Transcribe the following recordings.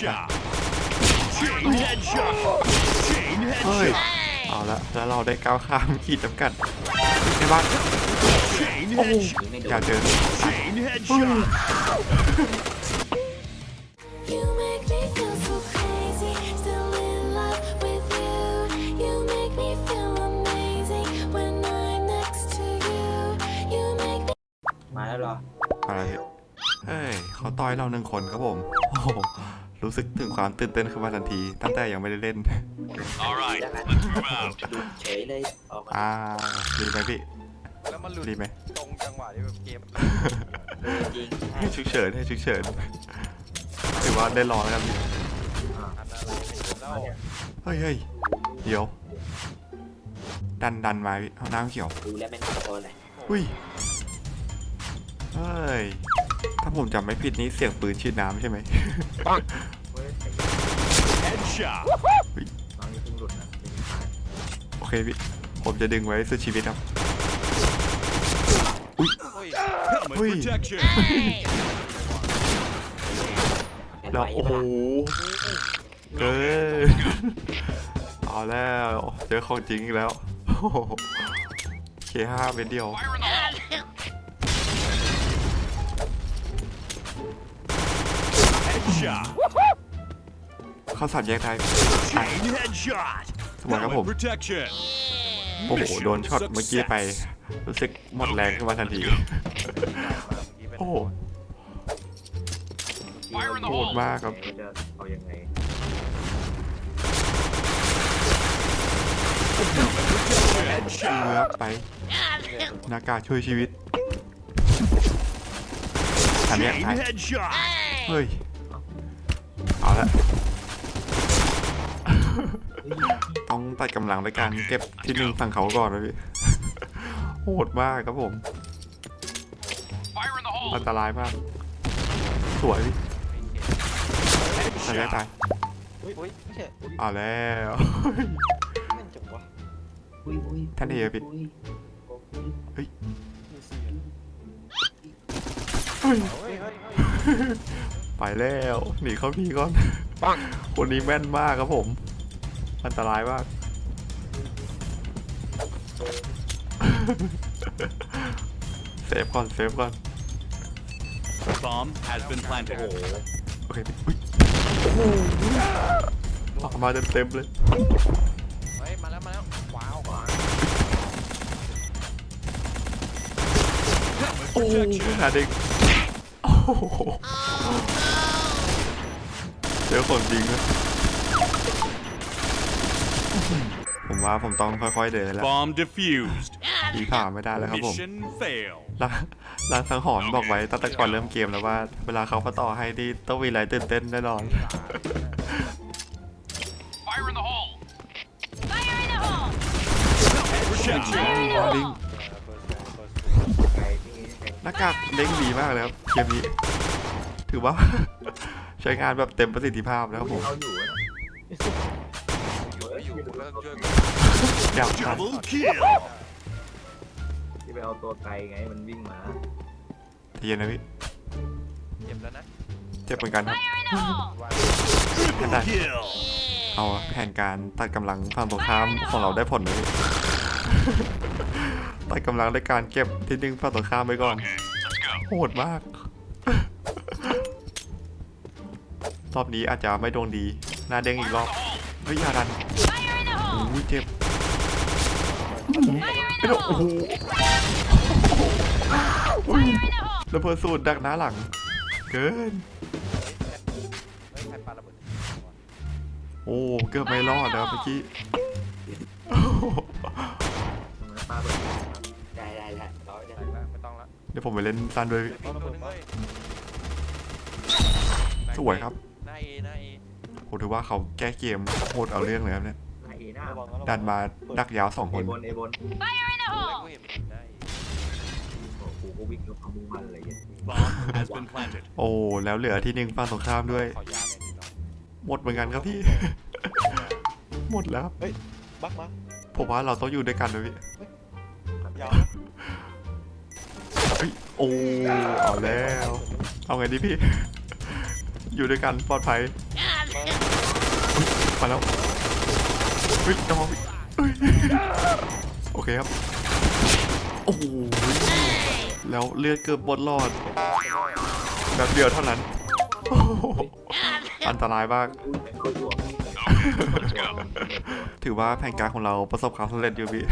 Headshot. Chain headshot. Chain เฮ้ย headshot. เอาละแล้วเราได้ก้าวข้ามขีดจำกัดในบ้าน Chain โอ้โห headshot. ยิงไม่โดอย่านเจอ Chain headshot. You make me feel so crazy, still in love with you. You make me feel amazing when I'm next to you. You make me มาแล้วเหรอ อะไรเฮ้ยเขาต่อยเราหนึ่งคนครับผม โอ้โห รู้สึกถึงความตื่นเต้นขึ้นมาทันทีตั้งแต่ยังไม่ได้เล่น All right, แล้วกัน let's move out. ดูเฉยเลยออกมาอ่าดีไหมพี่ แล้วมันหลุดดีไหม ตรงจังหวะที่แบบเกมจริงให้ฉุกเฉินให้ฉุกเฉินถือว่าได้รองแล้วครับพี่อันอะไรไม่เห็นแล้วเฮ้ยเฮ้ยเดี๋ยว ดันดันมาพี่เอาน้ำเขียว ดูแล้วแม่งพอเลยอุ้ย เฮ้ย ถ้าผมจำไม่ผิดนี่เสียงปืนฉีดน้ำใช่ไหม Headshot. น้องยังเพิ่งหลุดนะเป็นขาดโอเคพี่ ผมจะดึงไว้สุดชีวิตครับโอ้ย Helmet Ui. protection. แอนแล้วไว้โอ้โหปะล่ะเกินเอาแล้วเจอของจริงอีกแล้วโอ้โหเคห้าเป็นเดียว Fire in the hole. Headshot. เข้าสัตว์แยกไทย Chain headshot. สมองครับผม Helmet protection. โอ้โห โดนช็อตเมื่อกี้ไป รู้สึกหมดแรงขึ้นมาทันทีโอ้โห Fire in the โหด hole. มากครับเดี๋ยวจะเอายังไงชีเมือกไปหน้ากากช่วยชีวิตอันเนี้ย Chain ไทย headshot. เฮ้ย เอาละ ต้องตัดกำลังด้วยการเก็บที่หนึ่งฝั่งเขาก่อนนะพี่ โหดมากครับผม Fire in the hole. อันตรายมาก สวยพี่แต่แรกตายอุ้ยอุ้ยไม่ใช่เอาแล้วแม่นจังวะอุ้ยอุ้ยท่านเอพี่อุ้ยอุ้ยเฮ้ยเฮ้ยเฮ้ยไปแล้ว หนีเข้าพี่ก่อน ปังคนนี้แม่นมากครับผม อันตรายมากเซฟก่อนเซฟก่อน Bomb has been planted. โอเคพี่อุ้ยออกมาเต็มเต็มๆเลย เฮ้ย มาแล้ว มาแล้ว ว้าวโอ้หาเด็กโอ้โหเจอคนจริงนะ ผมว่าผมต้องค่อยๆเดินแล้ว Bomb defused. ผีผ่าไม่ได้แล้วครับผม Mission fail. ร้านร้านสังหรณ์บอกไว้ตั้งแต่ก่อนเริ่มเกมแล้วว่า เวลาเขามาต่อให้ที่ต้องมีอะไรตื่นเต้นแน่นอน Fire in the hole. fire in the hole. Protection. ลิงไก่ที่ไก่หน้ากากเด้งดีมากเลยครับเกมนี้ ถือว่า ใช้งานแบบเต็มประสิทธิภาพแล้วครับผม เอาอยู่นะอยู่ ไม่อยู่กูก็ต้องช่วยอยากทัน Double kill. ที่ไปเอาตัวไก่ไงมันวิ่งมาใจเย็นนะพี่ เจ็บแล้วนะเจ็บเหมือนกันครับ Fire in the hole. ว่า Triple kill. เอาแผนการตัดกำลังฝั่งตรงข้ามของเราได้ผลไหมพี่ ตัดกำลังด้วยการเก็บที่ดึงฝั่งตรงข้ามไว้ก่อน โหดมาก รอบนี้อาจจะไม่ดวงดีหน้าเด้งอีกรอบ เฮ้ยอย่าดัน อ้ hole. ยเจ็บ Fire in ไม่ the ต้องโอ้โห hole. Fire in the hole. ระเบิดสูตรดักหน้าหลัง เกินเฮ้ยใครปาระเบิดโอ้เกือบไม่รอดนะครับเมื่อกี้ตรงนั้นป้าเบิดได้ได้ได้ร้อยได้ใส่ละไม่ต้องละเดี๋ยวผมไปเล่นซันด้วยมีตัวนึงเฮ้ยสวยครับหน้าเอหน้าเอผมถือว่าเขาแก้เกมโหดเอาเรื่องเลยครับเนี่ย ดันมาดักยาวสองเอคนบนเอบน Fire in the กู hole. เห็นหน้าเอโอ้โหก็วิ่งแล้วความมุ่งมั่นอะไรอย่างเงี้ย Bomb has been planted. โอ้แล้วเหลือที่หนึ่งฝั่งตรงข้ามด้วย ขอยาหน่อยดิน้องหมดเหมือนกันครับพี่ หมดแล้วครับบักมาผมว่าเราต้องอยู่ด้วยกันด้วยพี่ยาวเฮ้ยโอ้เอาแล้วเอาไงดีพี่ อยู่ด้วยกันปลอดภัยมาแล้ว เฮ้ยน้องเฮ้ยโอเคครับ โอ้โห แล้วเลือดเกือบบดรอดแบบเดียวเท่านั้นโอ้โหอันตรายมากอุ้ยแม่งเขาหยวกถือว่าแผนการของเราประสบความสำเร็จอยู่พี่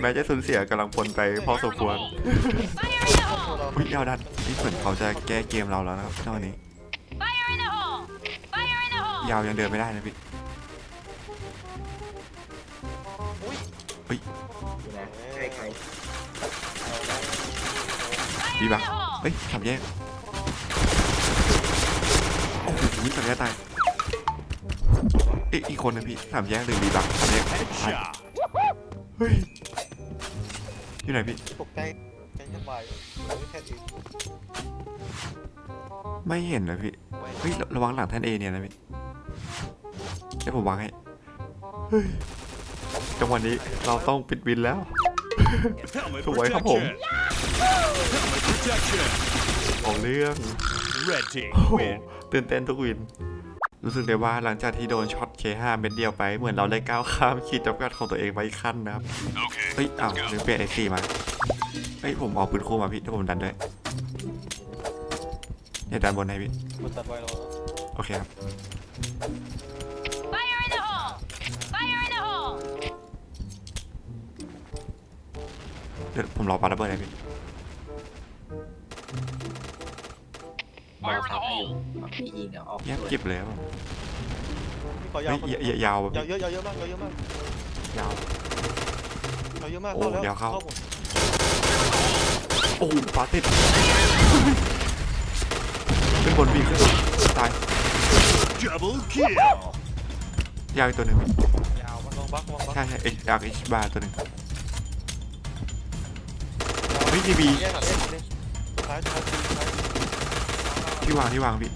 แม้จะสูญเสียกำลังพลไปพอสมควร Fire in the hole! อุ้ยยาวดันนี่เหมือนเขาจะแก้เกมเราแล้วนะครับเจ้านี้ Fire in the hole! Fire in the hole! ยาวยังเดินไม่ได้นะพี่ อยู่นะใกล้ใครดีปะเฮ้ยสามแยกโอ้โหสามแยกตายเอ๊ะอีกคนนะพี่สามแยกหรือดีบักสามแยกตาย Headshot. เฮ้ยอยู่ไหนพี่ตกใจใจจะวายไม่แค่ดีไม่เห็นนะพี่เฮ้ยระระวังหลังแท่นเอเนี่ยนะพี่เดี๋ยวผมวางให้เฮ้ย จังหวะนี้เราต้องปิดวินแล้ว Helmet สวยครับผม protection. Helmet protection. ของเรื่อง Red team โอ้โห win. ตื่นเต้นทุกวิน รู้สึกได้ว่าหลังจากที่โดนช็อต K5 เม็ดเดียวไป เหมือนเราได้ก้าวข้ามขีดจำกัดของตัวเองไปอีกขั้นนะครับ Okay. เฮ้ยอ้าวหรือเปลี่ยน X4 มา เฮ้ย ผมเอาปืนคู่มาพี่เดี๋ยวผมดันด้วยอย่าดันบนให้พี่มันตัดไว้แล้วโอเคครับ เดี๋ยวผมรอปาระเบิดให้พี่ Fire in the hole. พี่ยิงเนี่ยออกเงียบกิบเลยครับผมพี่ขอยาเฮ้วยอย่าอย่ายาวแบบยาวเยอะยาวเยอะมากยาวเยอะมากยาว ยาวเยอะมากโอ้เข้าแล้วเดี๋ยวเข้า หมดโอ้โหปาติดขึ้นบนพี่ขึ้นบนตาย Double kill. ยาวอีกตัวหนึ่งยาวมันลองบักลองบักใช่ใช่เอ็กอาร์เอชบาร์ตัวหนึ่งเฮ้ยทีบีแยกหน่อยแยกหน่อยดิท้ายท้ายท้ายท้ายที่วางที่วางพี่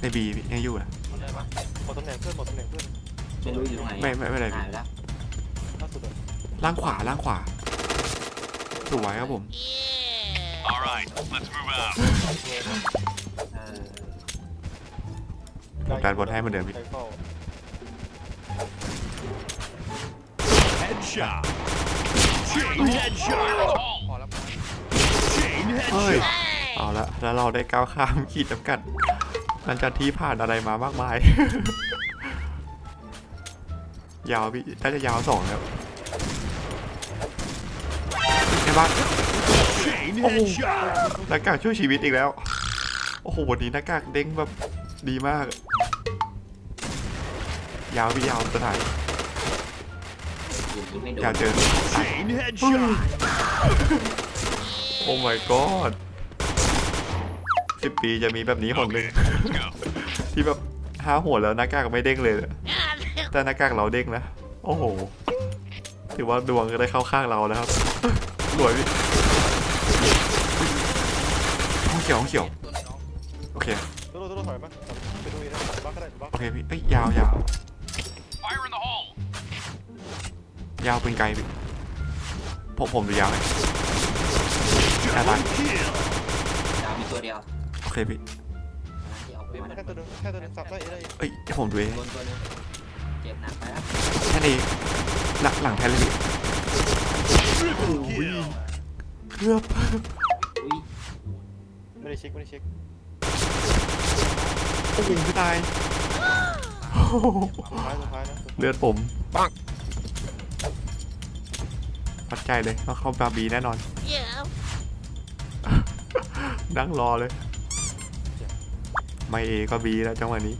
ในบีพี่ยังอยู่นะหมดตำแหน่งเพื่อนหมดตำแหน่งเพื่อนไม่รู้อยู่ตรงไหนไม่ไม่ไม่เป็นไรหาพี่ยไปแล้วล่าสุดเลยล่างขวาล่างขวาสวยครับผม All right, let's move out. เออผมดันบนให้เหมือนเดิมพี่ ใครเฝ้า Headshot. Chain headshot. Chain เฮ้ย headshot. เอาละแล้วเราได้ก้าวข้ามขีดจำกัดหลังจากที่ผ่านอะไรมามากมาย ยาวพี่น่าจะยาวสองแล้วในบ้าน Chain Oh. headshot. หน้ากากช่วยชีวิตอีกแล้ว โอ้โห วันนี้หน้ากากเด้งแบบดีมาก ยาวพี่ยาวตัวไหน ยิงไม่โดอยานกเจอ Chain headshot. โอ้ my god สิบปีจะมีแบบนี้คนหนึ่งที่แบบห้าหัวแล้วหน้ากากไม่เด้งเลยแต่หน้ากากเราเด้งนะ โอ้โห ถือว่าดวงก็ได้เข้าข้างเราแล้วครับสวยพี่ห้องเขียวห้องเขียว โอเค ตัวตัวตัวถอยมาไปดูนี่นะบักก็ได้บักโอเคพี่ เอ้ยยาวยาว ยาวเป็นไกลพี่ผมผมดูยาวไหม Ah, Double bye. kill. ดาวมีตัวเดียวโอเคพี่ที่เอาไปมันแค่ตัวนึงแค่ตัวนึงสับได้ได้เอ้ยเดี๋ยวผมดูเองโดนตัวหนึงเจ็บหนักไปแล้วแค่นี้หลังหลังแทนเลยพี่ Triple kill. เกือบอุ้ยไม่ได้เช็คไม่ได้เช็คโอ้โหไม่ตายโอ้โหท้ายสุดท้ายนะเลือดผมปัง ปัดใจเลยต้องเข้าบาบีแน่นอน Yeah. นั่งรอเลย ไม่เอก็บีแล้วจังหวะนี้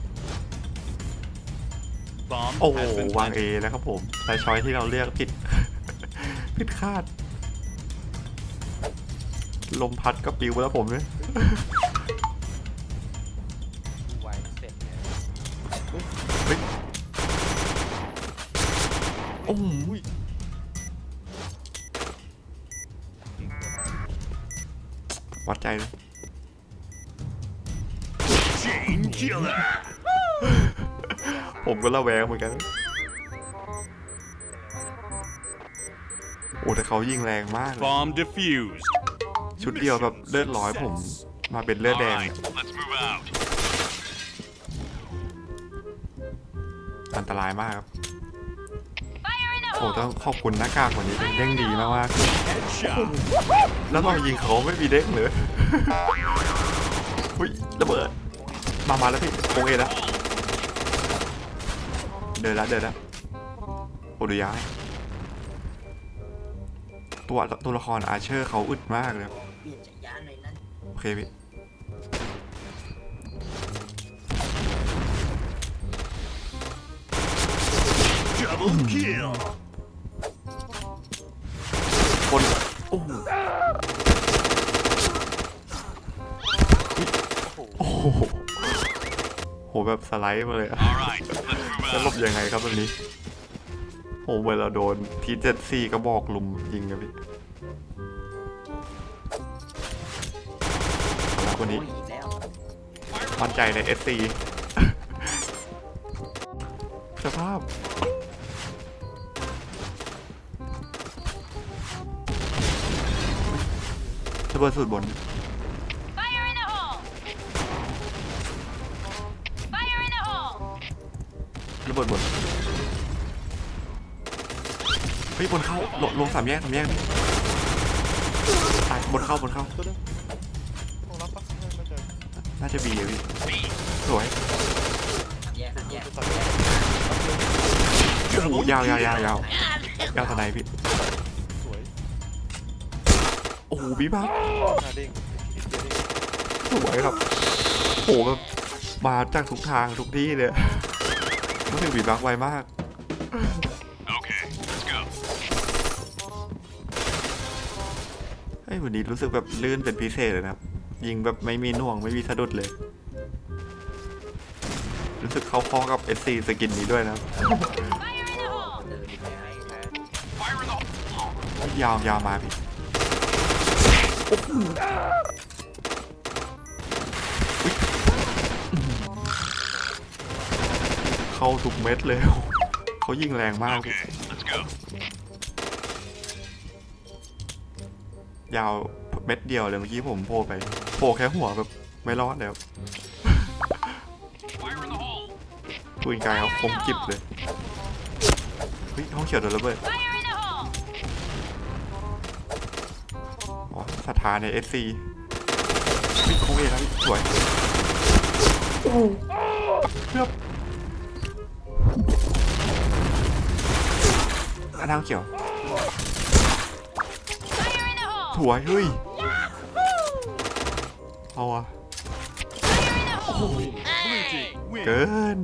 Bomb โอ้โห has been วางเอ planted. นะครับผมแต่ช้อยที่เราเลือกผิด ผิดคาด ลมพัดก็ปิวไปแล้วผมเลย วัดใจเลยผมก็ระแวงเหมือนกัน โอ้แต่เขายิงแรงมากเลยชุดเดียวแบบเลือดร้อยผม มาเป็นเลือดแดง อันตรายมากครับ โอ้ต้องขอบคุณหน้ากากวันนี้เลยเด้งดีมากๆ Headshot. แล้วเรายิงเขาไม่มีเด้งเลยอุ้ยระเบิด มามาแล้วพี่โอเคแล้ว เดินแล้วเดินแล้วโอ้ดูย้ายตัวตัวละครอาเชอร์เขาอึดมากเลยครับเปลี่ยนจักรยานหน่อยนะโอเคพี่ Double kill. คน แบบสไลด์มาเลยจะหลบยังไงครับตรงนี้โหเหมือนเราโดนทีเจ็ดสี่กระบอกลุมยิงอะพี่เอาละวันนี้โอ้ยอีกแล้วมั่นใจใน SC สภาพระเบิดสุดบน ระเบิดบนเฮ้ยบนเข้าลงลงสามแยกสามแยกตายบนเข้าบนเข้าต้องรับปะไม่ไม่เจอน่าจะบีอะพี่สวยสามแยกสามแยกตัดเลยโอ้โหยาวยาวยาวยาวยาวทนายพี่สวยโอ้โหบีบักหน้าเด้งนิดเดียวเด้งสวยครับโอ้โหแบบมาจากทุกทางทุกที่เลย รู้สึกบีบักไวมาก เฮ้ยวันนี้รู้สึกแบบลื่นเป็นพิเศษเลยนะครับ ยิงแบบไม่มีหน่วงไม่มีสะดุดเลย รู้สึกเข้าข้อกับ SC สกินนี้ด้วยนะครับยาวยาวมาพี่ เข้าทุกเม็ดเลยเขายิงแรงมากพี่ Okay, let's go. ยาวเม็ดเดียวเลยเมื่อกี้ผมโผล่ไปโผล่แค่หัวแบบไม่รอดแล้ว Fire in the hole. ปืนกายเขาคมกิบเลยเฮ้ยห้องเขียวโดนระเบิด Fire in the hole! อ๋อสถานในเอสซีวิ่งโค้งเองแล้วพี่สวยโอ้โหเกือบ อันน้ำเขียว Fire in the hole! สวยเฮ้ยเอาอะ Fire in the hole! Blue team win. เกิน